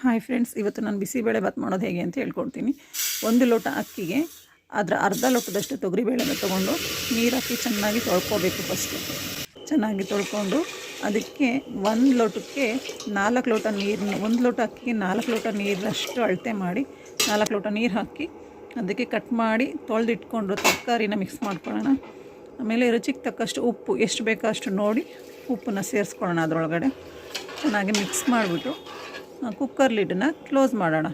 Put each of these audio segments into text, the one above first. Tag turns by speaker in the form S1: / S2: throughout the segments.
S1: Hi friends ಇವತ್ತು ನಾನು ಬಿಸಿಬೇಳೆ ಭಾತ್ ಮಾಡೋದು ಹೇಗೆ ಅಂತ ಹೇಳ್ಕೊಡ್ತೀನಿ. ಒಂದು ಲೋಟ ಅಕ್ಕಿಗೆ ಅದರ ಅರ್ಧ ಲೋಟದಷ್ಟು ತೊಗರಿಬೇಳೆನ ತೊಗೊಂಡು ನೀರು ಹಾಕಿ ಚೆನ್ನಾಗಿ ತೊಳ್ಕೊಬೇಕು ಫಸ್ಟು ಚೆನ್ನಾಗಿ ತೊಳ್ಕೊಂಡು ಅದಕ್ಕೆ ಒಂದು ಲೋಟಕ್ಕೆ ನಾಲ್ಕು ಲೋಟ ನೀರನ್ನ ಒಂದು ಲೋಟ ಅಕ್ಕಿಗೆ ನಾಲ್ಕು ಲೋಟ ನೀರಷ್ಟು ಅಳತೆ ಮಾಡಿ ನಾಲ್ಕು ಲೋಟ ನೀರು ಹಾಕಿ ಅದಕ್ಕೆ ಕಟ್ ಮಾಡಿ ತೊಳೆದಿಟ್ಕೊಂಡು ತರಕಾರಿನ ಮಿಕ್ಸ್ ಮಾಡ್ಕೊಳ್ಳೋಣ. ಆಮೇಲೆ ರುಚಿಗೆ ತಕ್ಕಷ್ಟು ಉಪ್ಪು, ಎಷ್ಟು ಬೇಕೋ ಅಷ್ಟು ನೋಡಿ ಉಪ್ಪನ್ನ ಸೇರಿಸ್ಕೊಳ್ಳೋಣ ಅದರೊಳಗಡೆ. ಚೆನ್ನಾಗಿ ಮಿಕ್ಸ್ ಮಾಡಿಬಿಟ್ಟು ಕುಕ್ಕರ್ ಲಿಡ್ನ ಕ್ಲೋಸ್ ಮಾಡೋಣ.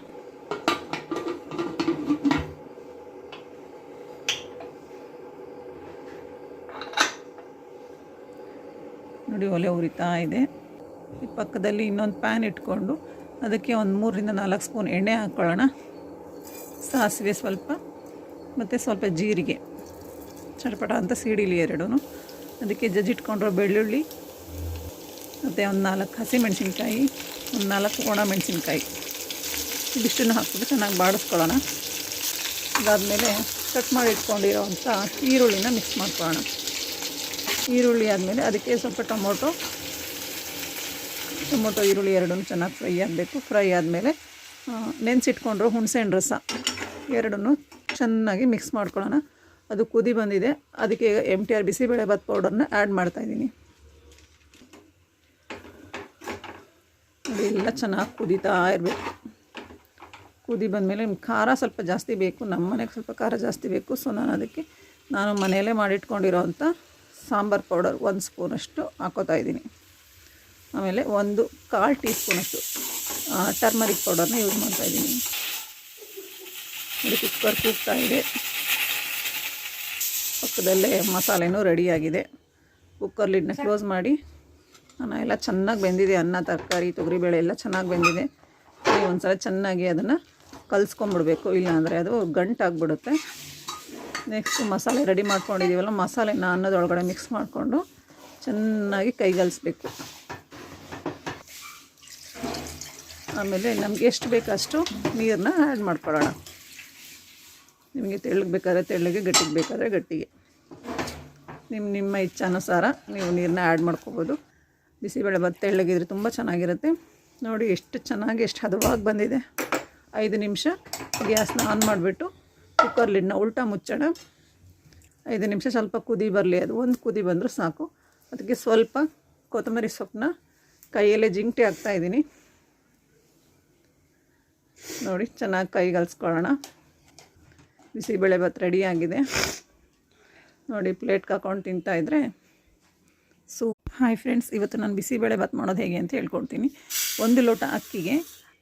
S1: ನೋಡಿ ಒಲೆ ಉರಿತಾ ಇದೆ. ಈ ಪಕ್ಕದಲ್ಲಿ ಇನ್ನೊಂದು ಪ್ಯಾನ್ ಇಟ್ಕೊಂಡು ಅದಕ್ಕೆ ಒಂದು ಮೂರರಿಂದ ನಾಲ್ಕು ಸ್ಪೂನ್ ಎಣ್ಣೆ ಹಾಕ್ಕೊಳ್ಳೋಣ ಸಾಸಿವೆ ಸ್ವಲ್ಪ ಮತ್ತು ಸ್ವಲ್ಪ ಜೀರಿಗೆ. ಚಟಪಟ ಅಂತ ಸೀಡಿಲಿ ಎರಡೂ ಅದಕ್ಕೆ ಜಜ್ಜಿಟ್ಕೊಂಡಿರೋ ಬೆಳ್ಳುಳ್ಳಿ ಮತ್ತು ಒಂದು ನಾಲ್ಕು ಹಸಿಮೆಣಸಿನ್ಕಾಯಿ. ಒಂದು ನಾಲ್ಕು ಒಣ ಮೆಣಸಿನ್ಕಾಯಿ. ಇದಿಷ್ಟನ್ನು ಹಾಕ್ಬಿಟ್ಟು ಚೆನ್ನಾಗಿ ಬಾಡಿಸ್ಕೊಳ್ಳೋಣ. ಅದಾದಮೇಲೆ ಕಟ್ ಮಾಡಿ ಇಟ್ಕೊಂಡಿರೋವಂಥ ಈರುಳ್ಳಿನ ಮಿಕ್ಸ್ ಮಾಡ್ಕೊಳ್ಳೋಣ. ಈರುಳ್ಳಿ ಆದಮೇಲೆ ಅದಕ್ಕೆ ಸ್ವಲ್ಪ ಟೊಮೊಟೊ ಟೊಮೊಟೊ, ಈರುಳ್ಳಿ ಎರಡನ್ನೂ ಚೆನ್ನಾಗಿ ಫ್ರೈ ಆಗಬೇಕು. ಫ್ರೈ ಆದಮೇಲೆ ನೆನೆಸಿಟ್ಕೊಂಡ್ರು ಹುಣಸೆಹಣ್ಣು ರಸ ಎರಡನ್ನೂ ಚೆನ್ನಾಗಿ ಮಿಕ್ಸ್ ಮಾಡ್ಕೊಳ್ಳೋಣ. ಅದು ಕುದಿ ಬಂದಿದೆ. ಅದಕ್ಕೆ M T R bisibele bath ಪೌಡರ್ನ ಆ್ಯಡ್ ಮಾಡ್ತಾಯಿದ್ದೀನಿ ಅದೆಲ್ಲ ಚೆನ್ನಾಗಿ ಕುದೀತಾ ಇರಬೇಕು. ಕುದಿ ಬಂದಮೇಲೆ ಖಾರ ಸ್ವಲ್ಪ ಜಾಸ್ತಿ ಬೇಕು. ನಮ್ಮ ಮನೆಗೆ ಸ್ವಲ್ಪ ಖಾರ ಜಾಸ್ತಿ ಬೇಕು. ಸೊ, ನಾನು ಅದಕ್ಕೆ ನಾನು ಮನೆಯಲ್ಲೇ ಮಾಡಿಟ್ಕೊಂಡಿರೋವಂಥ ಸಾಂಬಾರು ಪೌಡರ್ ಒಂದು ಸ್ಪೂನಷ್ಟು ಹಾಕೋತಾ ಇದ್ದೀನಿ. ಆಮೇಲೆ ಒಂದು ಕಾಲು ಟೀ ಸ್ಪೂನಷ್ಟು ಟರ್ಮರಿಕ್ ಪೌಡರ್ನ ಯೂಸ್ ಮಾಡ್ತಾ ಇದ್ದೀನಿ. ಇದು ಕುಕ್ಕರ್ ಕೂಗ್ತಾ ಇದೆ. ಪಕ್ಕದಲ್ಲೇ ಮಸಾಲೆನೂ ರೆಡಿಯಾಗಿದೆ ಕುಕ್ಕರ್ ಲಿಡ್ನ ಕ್ಲೋಸ್ ಮಾಡಿ ಅನ್ನ ಎಲ್ಲ ಚೆನ್ನಾಗಿ ಬೆಂದಿದೆ, ಅನ್ನ, ತರಕಾರಿ, ತೊಗರಿಬೇಳೆ ಎಲ್ಲ ಚೆನ್ನಾಗಿ ಬೆಂದಿದೆ. ಒಂದು ಸಲ ಚೆನ್ನಾಗಿ ಅದನ್ನು ಕಲಿಸ್ಕೊಂಬಿಡ್ಬೇಕು ಇಲ್ಲಾಂದರೆ ಅದು ಗಂಟಾಗ್ಬಿಡುತ್ತೆ. ನೆಕ್ಸ್ಟು ಮಸಾಲೆ ರೆಡಿ ಮಾಡ್ಕೊಂಡಿದ್ದೀವಲ್ಲ ಮಸಾಲೆನ ಅನ್ನದೊಳಗಡೆ ಮಿಕ್ಸ್ ಮಾಡಿಕೊಂಡು ಚೆನ್ನಾಗಿ ಕೈಗಲಿಸ್ಬೇಕು. ಆಮೇಲೆ ನಮಗೆ ಎಷ್ಟು ಬೇಕಷ್ಟು ನೀರನ್ನ ಆ್ಯಡ್ ಮಾಡ್ಕೊಳ್ಳೋಣ. ನಿಮಗೆ ತೆಳ್ಳಗೆ ಬೇಕಾದ್ರೆ ತೆಳ್ಳಗೆ, ಗಟ್ಟಿಗೆ ಬೇಕಾದರೆ ಗಟ್ಟಿಗೆ. ನಿಮ್ಮ ನಿಮ್ಮ ಇಚ್ಛಾನುಸಾರ ನೀವು ನೀರನ್ನ ಆ್ಯಡ್ ಮಾಡ್ಕೋಬೋದು. ಬಿಸಿಬೇಳೆ ಭತ್ತ ಎಳ್ಳಗಿದ್ರೆ ತುಂಬ ಚೆನ್ನಾಗಿರುತ್ತೆ. ನೋಡಿ ಎಷ್ಟು ಚೆನ್ನಾಗಿ, ಎಷ್ಟು ಹದವಾಗಿ ಬಂದಿದೆ. ಐದು ನಿಮಿಷ ಗ್ಯಾಸ್ನ ಆನ್ ಮಾಡಿಬಿಟ್ಟು ಕುಕ್ಕರ್ ಲಿಡ್ನ ಉಲ್ಟಾ ಮುಚ್ಚೋಣ. ಐದು ನಿಮಿಷ ಸ್ವಲ್ಪ ಕುದಿ ಬರಲಿ, ಅದು ಒಂದು ಕುದಿ ಬಂದರೂ ಸಾಕು. ಅದಕ್ಕೆ ಸ್ವಲ್ಪ ಕೊತ್ತಂಬರಿ ಸೊಪ್ಪನ್ನ ಕೈಯಲ್ಲೇ ಜಿಂಕ್ಟಿ ಹಾಕ್ತಾಯಿದ್ದೀನಿ ನೋಡಿ, ಚೆನ್ನಾಗಿ ಕೈಗಲ್ಸ್ಕೊಳ್ಳೋಣ ಬಿಸಿಬೇಳೆ ಭಾತ್ ರೆಡಿಯಾಗಿದೆ ನೋಡಿ ಪ್ಲೇಟ್ಗೆ ಹಾಕೊಂಡು ತಿಂತಾಯಿದ್ರೆ ಸೂಪ್ ಹಾಯ್ ಫ್ರೆಂಡ್ಸ್ ಇವತ್ತು ನಾನು ಬಿಸಿಬೇಳೆ ಭಾತ್ ಮಾಡೋದು ಹೇಗೆ ಅಂತ ಹೇಳ್ಕೊಡ್ತೀನಿ. ಒಂದು ಲೋಟ ಅಕ್ಕಿಗೆ